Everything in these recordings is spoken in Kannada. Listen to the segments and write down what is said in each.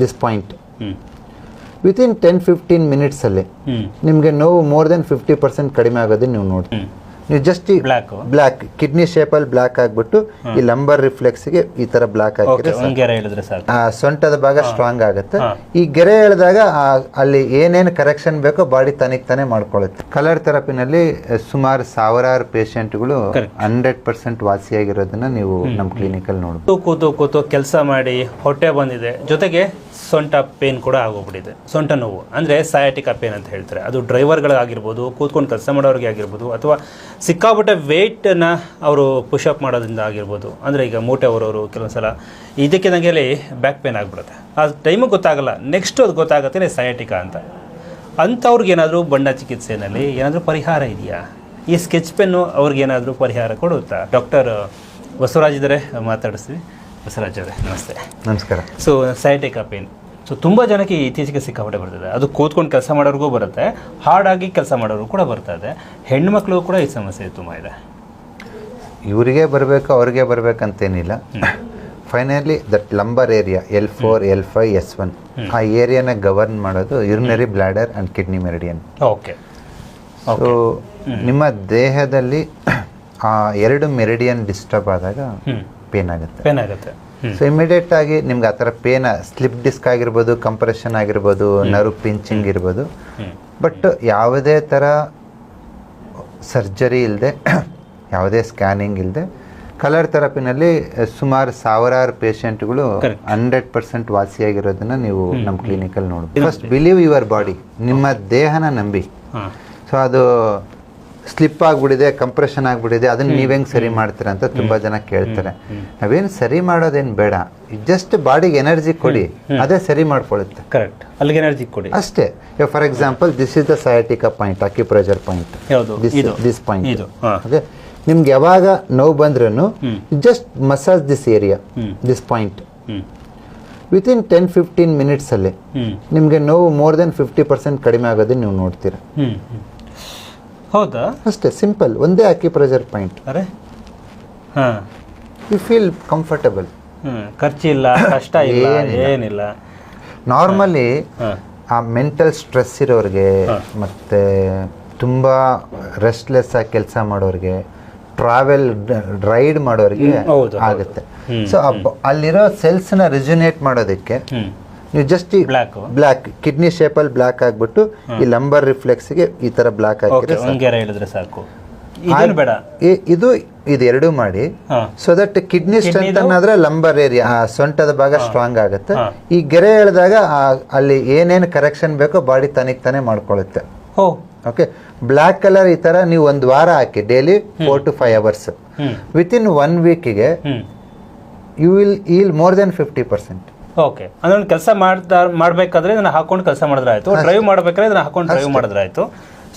This point within ten fifteen ಮಿನಿಟ್ಸಲ್ಲಿ ನಿಮಗೆ ನೋವು ಮೋರ್ ದೆನ್ ಫಿಫ್ಟಿ ಪರ್ಸೆಂಟ್ ಕಡಿಮೆ ಆಗೋದನ್ನ ನೀವು ನೋಡ್ತೀವಿ ನೀವು ಜಸ್ಟ್ ಈ ಬ್ಲ್ಯಾಕ್ ಬ್ಲ್ಯಾಕ್ ಕಿಡ್ನಿ ಶೇಪಲ್ಲಿ ಬ್ಲ್ಯಾಕ್ ಆಗ್ಬಿಟ್ಟು ಈ ಲಂಬರ್ ರಿಫ್ಲೆಕ್ಸ್ಗೆ ಈ ತರ ಬ್ಲ್ಯಾಕ್ ಹೇಳಿದ್ರೆ ಸಾಕು. ಆ ಸೊಂಟದ ಭಾಗ ಸ್ಟ್ರಾಂಗ್ ಆಗುತ್ತೆ. ಈ ಗೆರೆ ಎಳೆದಾಗ ಅಲ್ಲಿ ಏನೇನು ಕರೆಕ್ಷನ್ ಬೇಕೋ ಬಾಡಿ ತನಿಗೆ ತಾನೇ ಮಾಡ್ಕೊಳ್ಳುತ್ತೆ. ಕಲರ್ ಥೆರಪಿನಲ್ಲಿ ಸುಮಾರು ಸಾವಿರಾರು ಪೇಷಂಟ್ಗಳು. ಹಂಡ್ರೆಡ್ ಪರ್ಸೆಂಟ್ ವಾಸಿಯಾಗಿರೋದನ್ನ ನೀವು ನಮ್ಮ ಕ್ಲಿನಿಕಲ್ಲಿ ನೋಡ್ಬೋದು. ಕೂತು ಕೂತು ಕೂತು ಕೆಲಸ ಮಾಡಿ ಹೊಟ್ಟೆ ಬಂದಿದೆ. ಜೊತೆಗೆ ಸೊಂಟ ಪೇನ್ ಕೂಡ ಆಗೋಗ್ಬಿಟ್ಟಿದೆ. ಸೊಂಟ ನೋವು. ಅಂದರೆ ಸಯಾಟಿಕಾ ಪೇನ್ ಅಂತ ಹೇಳ್ತಾರೆ. ಅದು ಡ್ರೈವರ್ಗಳಾಗಿರ್ಬೋದು, ಕೂತ್ಕೊಂಡು ಕೆಲಸ ಮಾಡೋರಿಗೆ ಆಗಿರ್ಬೋದು, ಅಥವಾ ಸಿಕ್ಕಾಪಟ್ಟೆ ವೆಯ್ಟನ್ನು ಅವರು ಪುಷಪ್ ಮಾಡೋದ್ರಿಂದ ಆಗಿರ್ಬೋದು. ಅಂದರೆ ಈಗ ಮೂಟೆ ಅವರವರು ಕೆಲವೊಂದು ಸಲ. ಇದಕ್ಕಿದಂಗೆ ಬ್ಯಾಕ್ ಪೇನ್ ಆಗಿಬಿಡುತ್ತೆ. ಆ ಟೈಮಿಗೆ ಗೊತ್ತಾಗಲ್ಲ. ನೆಕ್ಸ್ಟ್ ಅದು ಗೊತ್ತಾಗುತ್ತೆ ಸಯಾಟಿಕ ಅಂತ. ಅಂಥವ್ರಿಗೆ ಏನಾದರೂ ಬಣ್ಣ ಚಿಕಿತ್ಸೆಯಲ್ಲಿ ಏನಾದರೂ ಪರಿಹಾರ ಇದೆಯಾ? ಈ ಸ್ಕೆಚ್ ಪೆನ್ನು ಅವ್ರಿಗೇನಾದರೂ ಪರಿಹಾರ ಕೊಡುತ್ತಾ? ಡಾಕ್ಟರ್ ಬಸವರಾಜ್ ಇದ್ದಾರೆ ಮಾತಾಡಿಸ್ತೀವಿ ಬಸವರಾಜ್ ಅವರೇ ನಮಸ್ತೆ. ನಮಸ್ಕಾರ. ಸೊ ಸೈಟಿಕ್ ಪೇನ್ ಸೊ ತುಂಬ ಜನಕ್ಕೆ ಈ ಇತ್ತೀಚೆಗೆ ಸಿಕ್ಕಾಪಟ್ಟೆ ಬರ್ತದೆ. ಅದು ಕೂತ್ಕೊಂಡು ಕೆಲಸ ಮಾಡೋರಿಗೂ ಬರುತ್ತೆ ಹಾರ್ಡಾಗಿ ಕೆಲಸ ಮಾಡೋರು ಕೂಡ ಬರ್ತಾ ಇದೆ. ಹೆಣ್ಮಕ್ಳು ಕೂಡ ಈ ಸಮಸ್ಯೆ ತುಂಬ ಇದೆ. ಇವರಿಗೆ ಬರಬೇಕು ಅವ್ರಿಗೆ ಬರಬೇಕಂತೇನಿಲ್ಲ. Finally that lumbar area L four L five S one ಆ ಏರಿಯಾನ ಗವರ್ನ್ ಮಾಡೋದು urinary bladder and kidney meridian okay so ನಿಮ್ಮ ದೇಹದಲ್ಲಿ ಆ ಎರಡು ಮೆರಿಡಿಯನ್ ಡಿಸ್ಟರ್ಬ್ ಆದಾಗ ಪೇನ್ ಆಗುತ್ತೆ. ಪೇನ್ ಆಗುತ್ತೆ. ಸೊ ಇಮಿಡಿಯೇಟ್ ಆಗಿ ನಿಮ್ಗೆ ಆ ಥರ ಪೇನ ಸ್ಲಿಪ್ ಡಿಸ್ಕ್ ಆಗಿರ್ಬೋದು ಕಂಪ್ರೆಷನ್ ಆಗಿರ್ಬೋದು ನರು ಪಿಂಚಿಂಗ್ ಇರ್ಬೋದು. ಬಟ್ ಯಾವುದೇ ಥರ ಸರ್ಜರಿ ಇಲ್ಲದೆ ಯಾವುದೇ ಸ್ಕ್ಯಾನಿಂಗ್ ಇಲ್ಲದೆ ಕಲರ್ ಥೆರಪಿನಲ್ಲಿ ಸುಮಾರು ಸಾವಿರಾರು ಪೇಷಂಟ್ಗಳು. ಹಂಡ್ರೆಡ್ ಪರ್ಸೆಂಟ್ ವಾಸಿಯಾಗಿರೋದನ್ನ ನೀವು ನಮ್ಮ ಕ್ಲಿನಿಕಲ್ಲಿ ನೋಡ್ಬೋದು. ಫಸ್ಟ್ ಬಿಲೀವ್ ಯುವರ್ ಬಾಡಿ ನಿಮ್ಮ ದೇಹನ ನಂಬಿ. ಸೊ ಅದು ಸ್ಲಿಪ್ ಆಗಿಬಿಟ್ಟಿದೆ ಕಂಪ್ರೆಷನ್ ಆಗಿಬಿಟ್ಟಿದೆ ಅದನ್ನ ನೀವು ಹೆಂಗ್ ಸರಿ ಮಾಡ್ತೀರಾ ಅಂತ ತುಂಬಾ ಜನ ಕೇಳ್ತಾರೆ. ನಾವೇನು ಸರಿ ಮಾಡೋದೇನು ಬೇಡ. ಜಸ್ಟ್ ಬಾಡಿಗೆ ಎನರ್ಜಿ ಕೊಡಿ ಅದೇ ಸರಿ ಮಾಡ್ಕೊಳ್ಳುತ್ತೆ. ಕರೆಕ್ಟ್ ಅಲ್ಲಿಗೆ ಎನರ್ಜಿ ಕೊಡಿ. ಅಷ್ಟೇ. For example this is the sciatica point acupressure point this point okay ನಿಮ್ಗೆ ಯಾವಾಗ ನೋವು ಬಂದ್ರೂ just massage this area this point with within ten fifteen ಮಿನಿಟ್ಸಲ್ಲಿ ಅಲ್ಲಿ ನಿಮಗೆ ನೋವು ಮೋರ್ ದೆನ್ ಫಿಫ್ಟಿ ಪರ್ಸೆಂಟ್ ಕಡಿಮೆ ಆಗೋದನ್ನ ನೀವು ನೋಡ್ತೀರಾ. ಹೌದಾ? ಅಷ್ಟೇ ಸಿಂಪಲ್ ಒಂದೇ ಪ್ರೆಷರ್ ಪಾಯಿಂಟ್ ಅರೆ? ಹಾಂ. ಯು ಫೀಲ್ ಕಂಫರ್ಟಬಲ್ ಹ್ಞೂ ಖರ್ಚಿಲ್ಲ ಕಷ್ಟ ಇಲ್ಲ ಏನಿಲ್ಲ. ನಾರ್ಮಲಿ ಆ ಮೆಂಟಲ್ ಸ್ಟ್ರೆಸ್ ಇರೋರಿಗೆ. ಮತ್ತೆ ತುಂಬ ರೆಸ್ಟ್ಲೆಸ್ ಆಗಿ ಕೆಲಸ ಮಾಡೋರಿಗೆ ಟ್ರಾವೆಲ್ ರೈಡ್ ಮಾಡೋರಿಗೆ. ಆಗುತ್ತೆ. ಸೊ ಅಲ್ಲಿರೋ ನ ರಿಜುನೇಟ್ ಮಾಡೋದಕ್ಕೆ ನೀವು ಜಸ್ಟ್ ಈ ಬ್ಲಾಕ್ ಬ್ಲ್ಯಾಕ್ ಕಿಡ್ನಿ ಶೇಪಲ್ಲಿ ಬ್ಲಾಕ್ ಆಗಿಬಿಟ್ಟು ಈ ಲಂಬರ್ ರಿಫ್ಲೆಕ್ಸ್ಗೆ ಈ ಥರ ಬ್ಲಾಕ್ ಆಗಿದೆ ಹೇಳಿದ್ರೆ ಸಾಕು. ಬೇಡ? ಈ- ಇದು ಇದೆರಡು ಮಾಡಿ ಸೊ ದಟ್ ಕಿಡ್ನಿ ಸ್ಟ್ರೆಂತ್ ಆದ್ರೆ ಲಂಬರ್ ಏರಿಯಾ ಆ ಸೊಂಟದ ಭಾಗ ಸ್ಟ್ರಾಂಗ್ ಆಗುತ್ತೆ. ಈ ಗೆರೆ ಎಳೆದಾಗ ಅಲ್ಲಿ ಏನೇನು ಕರೆಕ್ಷನ್ ಬೇಕೋ ಬಾಡಿ ತನಿಗೆ ತಾನೇ ಮಾಡ್ಕೊಳುತ್ತೆ ಓಕೆ ಬ್ಲ್ಯಾಕ್ ಕಲರ್ ಈ ತರ ನೀವು ಒಂದು ವಾರ ಹಾಕಿ daily four to five hours with in one ವೀಕಿಗೆ you will heal more then fifty percent okay. ಅಂದ್ರೆ ಒಂದು ಕೆಲಸ ಮಾಡ್ತಾ ಮಾಡಬೇಕಾದ್ರೆ ಇದನ್ನ ಹಾಕೊಂಡು ಕೆಲಸ ಮಾಡಿದ್ರೆ ಆಯ್ತು. ಡ್ರೈವ್ ಮಾಡ್ಬೇಕಾದ್ರೆ ಇದನ್ನ ಹಾಕೊಂಡು ಡ್ರೈವ್ ಮಾಡಿದ್ರೆ ಆಯ್ತು.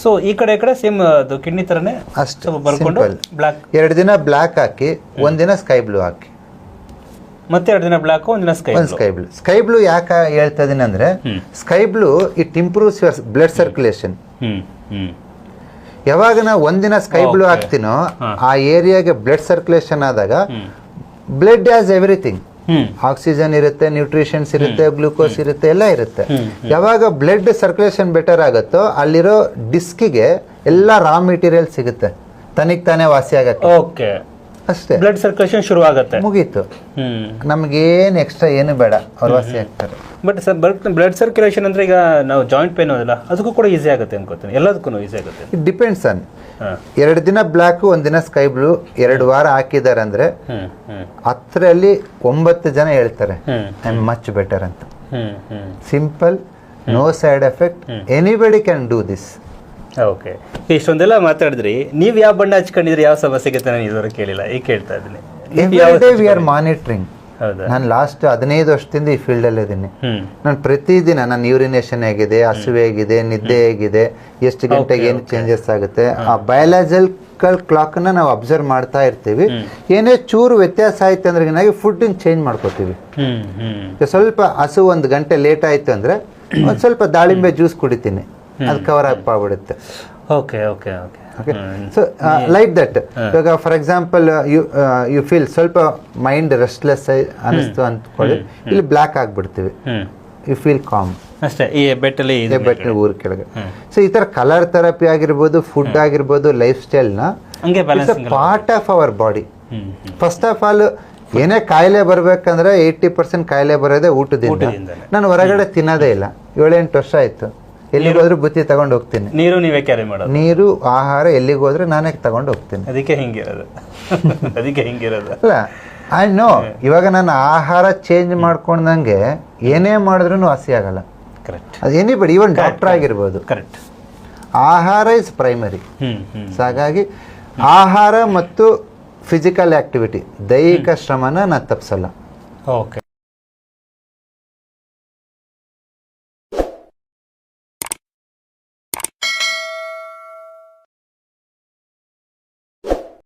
ಸೊ ಈ ಕಡೆ ಈ ಕಡೆ ಸೇಮ್ ಅದು ಕಿಡ್ನಿ ತರನೇ ಅಷ್ಟು. ಬರ್ಕೊಂಡು ಬ್ಲಾಕ್ ಬ್ಲ್ಯಾಕ್ ಎರಡು ದಿನ ಬ್ಲ್ಯಾಕ್ ಹಾಕಿ ಒಂದಿನ ಸ್ಕೈ ಬ್ಲೂ ಹಾಕಿ. ಮತ್ತೆ ಎರಡು ದಿನ ಬ್ಲ್ಯಾಕ್ ಒಂದಿನ ಸ್ಕೈ ಒಂದು ಸ್ಕೈ ಬ್ಲೂ ಸ್ಕೈ ಬ್ಲೂ ಯಾಕೆ ಹೇಳ್ತಾ ಇದೀನಿ ಅಂದ್ರೆ sky blue it improves your blood circulation ಯಾವಾಗ ನಾವು ಒಂದಿನ ಸ್ಕೈ ಬ್ಲೂ ಹಾಕ್ತೀನೋ ಆ ಏರಿಯಾಗೆ ಬ್ಲಡ್ ಸರ್ಕ್ಯುಲೇಷನ್ ಆದಾಗ ಬ್ಲಡ್ ಆಸ್ ಎವ್ರಿಥಿಂಗ್ ಆಕ್ಸಿಜನ್ ಇರುತ್ತೆ ನ್ಯೂಟ್ರಿಷನ್ಸ್ ಇರುತ್ತೆ ಗ್ಲೂಕೋಸ್ ಇರುತ್ತೆ ಎಲ್ಲ ಇರುತ್ತೆ. ಯಾವಾಗ ಬ್ಲಡ್ ಸರ್ಕ್ಯುಲೇಷನ್ ಬೆಟರ್ ಆಗುತ್ತೋ ಅಲ್ಲಿರೋ ಡಿಸ್ಕಿಗೆ ಎಲ್ಲ ರಾ ಮೆಟೀರಿಯಲ್ ಸಿಗುತ್ತೆ. ತನಿಗ್ ತಾನೇ ವಾಸಿ ಆಗತ್ತೆ ಓಕೆ ಅಷ್ಟೇ. ಬ್ಲಡ್ ಸರ್ಕ್ಯುಲೇಷನ್ ಶುರು ಆಗುತ್ತೆ ಮುಗೀತು ನಮಗೇನು ಎಕ್ಸ್ಟ್ರಾ ಏನು ಬೇಡ. ಅವ್ರು ವಾಸಿ ಆಗ್ತಾರೆ. ಬಟ್ ಸರ್ ಬ್ಲಡ್ ಸರ್ಕ್ಯುಲೇಷನ್ ಅಂದ್ರೆ ಈಗ ನಾವು ಜಾಯಿಂಟ್ ಪೇನ್ ಅದಲ್ಲ ಅದಕ್ಕೂ ಕೂಡ ಈಸಿ ಆಗುತ್ತೆ ಅನ್ಕೋತೀನಿ. ಎಲ್ಲದಕ್ಕೂ ಈಸಿ ಆಗುತ್ತೆ. ಇಟ್ ಡಿಪೆಂಡ್ಸ್ ಅನ್ ಎರಡು ದಿನ ಬ್ಲ್ಯಾಕ್ ಒಂದಿನ ಸ್ಕೈ ಬ್ಲೂ ಎರಡು ವಾರ ಹಾಕಿದ್ದಾರೆ ಅಂದ್ರೆ ಹತ್ತರಲ್ಲಿ ಒಂಬತ್ತು ಜನ ಹೇಳ್ತಾರೆ ಐ ಆಮ್ ಮಚ್ ಬೆಟರ್ ಅಂತ. Simple no side effect anybody can do this okay ಇಷ್ಟೊಂದೆಲ್ಲ ಮಾತಾಡಿದ್ರಿ. ನೀವು ಯಾವ ಬಣ್ಣ ಹಚ್ಕೊಂಡಿದ್ರಿ ಯಾವ ಸಮಸ್ಯೆಗೆ ನಾನು ಇದುವರೆಗೆ ಕೇಳಿಲ್ಲ. ಈಗ ಕೇಳ್ತಾ ಇದ್ದೀನಿ. ವಿ ಆರ್ ಮಾನಿಟ್ರಿಂಗ್ ನಾನು ಲಾಸ್ಟ್ ಹದಿನೈದು ವರ್ಷದಿಂದ ಈ ಫೀಲ್ಡಲ್ಲಿ ಇದ್ದೀನಿ. ಹ್ಮ್. ನಾನು ಪ್ರತಿದಿನ ನನ್ನ ಯೂರಿನೇಷನ್ ಹೇಗಿದೆ ಹಸುವೆ ಹೇಗಿದೆ ನಿದ್ದೆ ಹೇಗಿದೆ ಎಷ್ಟು ಗಂಟೆಗೆ ಏನು ಚೇಂಜಸ್ ಆಗುತ್ತೆ ಆ ಬಯಾಲಜಿಕಲ್ನ ನಾವು ಅಬ್ಸರ್ವ್ ಮಾಡ್ತಾ ಇರ್ತೀವಿ. ಏನೇ ಚೂರು ವ್ಯತ್ಯಾಸ ಆಯ್ತು ಅಂದ್ರೆ ಫುಡ್ ಚೇಂಜ್ ಮಾಡ್ಕೋತೀವಿ. ಸ್ವಲ್ಪ ಹಸು ಒಂದು ಗಂಟೆ ಲೇಟ್ ಆಯ್ತು ಅಂದ್ರೆ ಒಂದು ಸ್ವಲ್ಪ ದಾಳಿಂಬೆ ಜ್ಯೂಸ್ ಕುಡಿತೀನಿ. ಅದು ಕವರ್ ಅಪ್ ಆಗ್ಬಿಡುತ್ತೆ. Okay okay okay so like that ಇವಾಗ for example you you feel ಸ್ವಲ್ಪ ಮೈಂಡ್ ರೆಸ್ಟ್ಲೆಸ್ ಅನಿಸ್ತು ಅಂದ್ಕೊಳ್ಳಿ. ಇಲ್ಲಿ ಬ್ಲ್ಯಾಕ್ ಆಗ್ಬಿಡ್ತೀವಿ. ಯು ಫೀಲ್ ಕಾಮ್ ಅಷ್ಟೇ ಈ ಬೆಟ್ಟಲ್ಲಿ ಇದು ಬಟ್ ಊರ್ ಕೆಳಗೆ. ಸೊ ಈ ತರ ಕಲರ್ ಥೆರಪಿ ಆಗಿರ್ಬೋದು ಫುಡ್ ಆಗಿರ್ಬೋದು life ಸ್ಟೈಲ್ನ part of our body. First of all ಏನೇ ಕಾಯಿಲೆ ಬರ್ಬೇಕಂದ್ರೆ ಏಯ್ಟಿ ಪರ್ಸೆಂಟ್ ಕಾಯಿಲೆ ಬರೋದೇ ಊಟದಿಂದ. ನಾನು ಹೊರಗಡೆ ತಿನ್ನೋದೇ ಇಲ್ಲ. ಏಳೆಂಟು ವರ್ಷ ಆಯ್ತು. ಎಲ್ಲಿಗೆ ಹೋದ್ರೂ ಬುತ್ತಿ ತಗೊಂಡು ಹೋಗ್ತೀನಿ. ನೀರು ನೀವೇ ಕ್ಯಾರಿ ಮಾಡೋದು. ನೀರು ಆಹಾರ ಎಲ್ಲಿಗೆ ಹೋದ್ರೆ ನಾನೇ ತಗೊಂಡು ಹೋಗ್ತೀನಿ. ಅದಕ್ಕೆ ಹಿಂಗಿರೋದು. ಅದಕ್ಕೆ ಹಿಂಗಿರೋದು. ಅಲ್ಲ ಐ ನೋ ಇವಾಗ ನಾನು ಆಹಾರ ಚೇಂಜ್ ಮಾಡ್ಕೊಂಡಂಗೆ ಏನೇ ಮಾಡಿದ್ರೂ ವಾಸಿ ಆಗಲ್ಲ. ಕರೆಕ್ಟ್ ಅದು ಎನಿಬಡಿ ಇವನ್ ಡಾಕ್ಟರ್ ಆಗಿರ್ಬೋದು. ಕರೆಕ್ಟ್ ಆಹಾರ ಇಸ್ ಪ್ರೈಮರಿ ಸೊ ಹಾಗಾಗಿ ಆಹಾರ ಮತ್ತು ಫಿಸಿಕಲ್ ಆಕ್ಟಿವಿಟಿ ದೈಹಿಕ ಶ್ರಮನ ನಾನು ತಪ್ಪಿಸಲ್ಲ ಓಕೆ